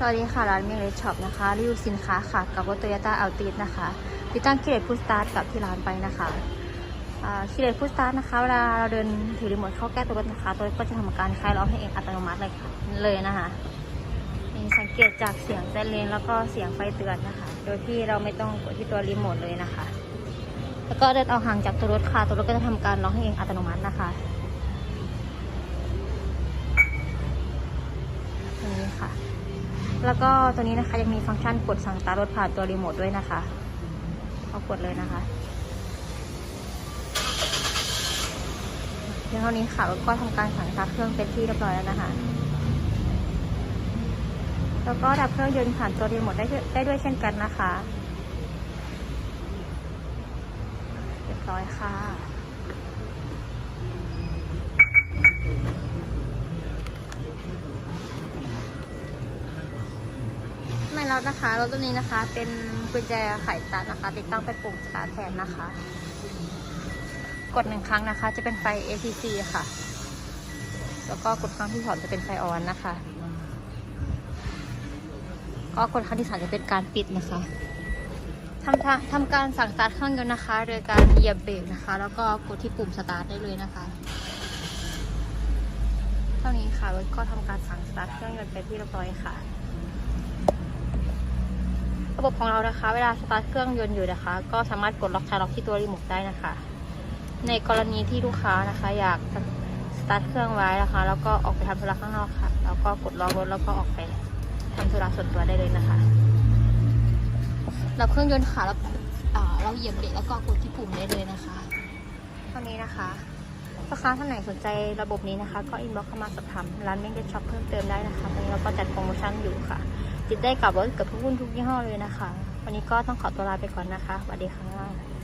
สวัสดีค่ะ ร้านเมเลช็อปนะคะ รีวิวสินค้าค่ะ กับรถโตโยต้าอัลติสนะคะ ติดตั้งคีย์เลสพุชสตาร์ทกับที่ร้านไปนะคะคีย์เลสพุชสตาร์ทนะคะ เวลาเราเดินถือรีโมทเข้าแก้ตัวรถนะคะตัวรถก็จะทำการคลายล้อให้เองอัตโนมัติเลยค่ะเลยนะคะมีสังเกตจากเสียงแซนเลนแล้วก็เสียงไฟเตือนนะคะ โดยที่เราไม่ต้องกดที่ตัวรีโมทเลยนะคะ แล้วก็เดินเอาห่างจากตัวรถค่ะ ตัวรถก็จะทำการล็อกให้เองอัตโนมัตินะคะตรงนี้ค่ะ แล้วก็ตัวนี้นะคะยังมีฟังก์ชันกดสั่งตารถผ่านตัวรีโมทด้วยนะคะเอากดเลยนะคะเพียงเท่านี้ค่ะรถก็ทำการสั่งสตาร์ทเครื่องเป็นที่เรียบร้อยแล้วนะคะ แล้วก็ดับเครื่องยนต์ผ่านตัวรีโมทได้ได้ด้วยเช่นกันนะคะ เรียบร้อยค่ะ ไม่แล้วนะคะรถตัวนี้นะคะเป็นกุญแจไขตาร์ทนะคะ ติดตั้งเป็นปุ่มสตาร์ทแทนนะคะ กดหนึ่งครั้งนะคะ จะเป็นไฟ ACC ค่ะ แล้วก็กดครั้งที่สองจะเป็นไฟออนนะคะ ก็กดครั้งที่สามจะเป็นการปิดนะคะทำทาทำการสั่งสตาร์ทเครื่องยนต์นะคะ โดยการเหยียบเบรกนะคะ แล้วก็กดที่ปุ่มสตาร์ทได้เลยนะคะเท่านี้ค่ะรถก็ทำการสั่งสตาร์ทเครื่องยนต์ไปที่เรียบร้อยค่ะ ระบบของเรานะคะ เวลาสตาร์ทเครื่องยนต์อยู่นะคะ ก็สามารถกดล็อกชาร์ล็อกที่ตัวรีโมทได้นะคะ ในกรณีที่ลูกค้านะคะ อยากสตาร์ทเครื่องไว้นะคะ แล้วก็ออกไปทำธุระข้างนอกค่ะ แล้วก็กดล็อกรถแล้วก็ออกไปทำธุระส่วนตัวได้เลยนะคะรับเครื่องยนต์ค่ะแล้วอ่าเราเหยียบเบรกแล้วก็กดที่ปุ่มได้เลยนะคะเท่านี้นะคะลูกค้าท่านไหนสนใจระบบนี้นะคะ ก็อินบ็อกเข้ามาสอบถามร้านเมกเดช็อปเพิ่มเติมได้นะคะตอนนี้เราก็จัดโปรโมชั่นอยู่ค่ะ ติดได้กับรถเกับทุกรุ่นทุกยี่ห้อเลยนะคะ วันนี้ก็ต้องขอตัวลาไปก่อนนะคะสวัสดีค่ะ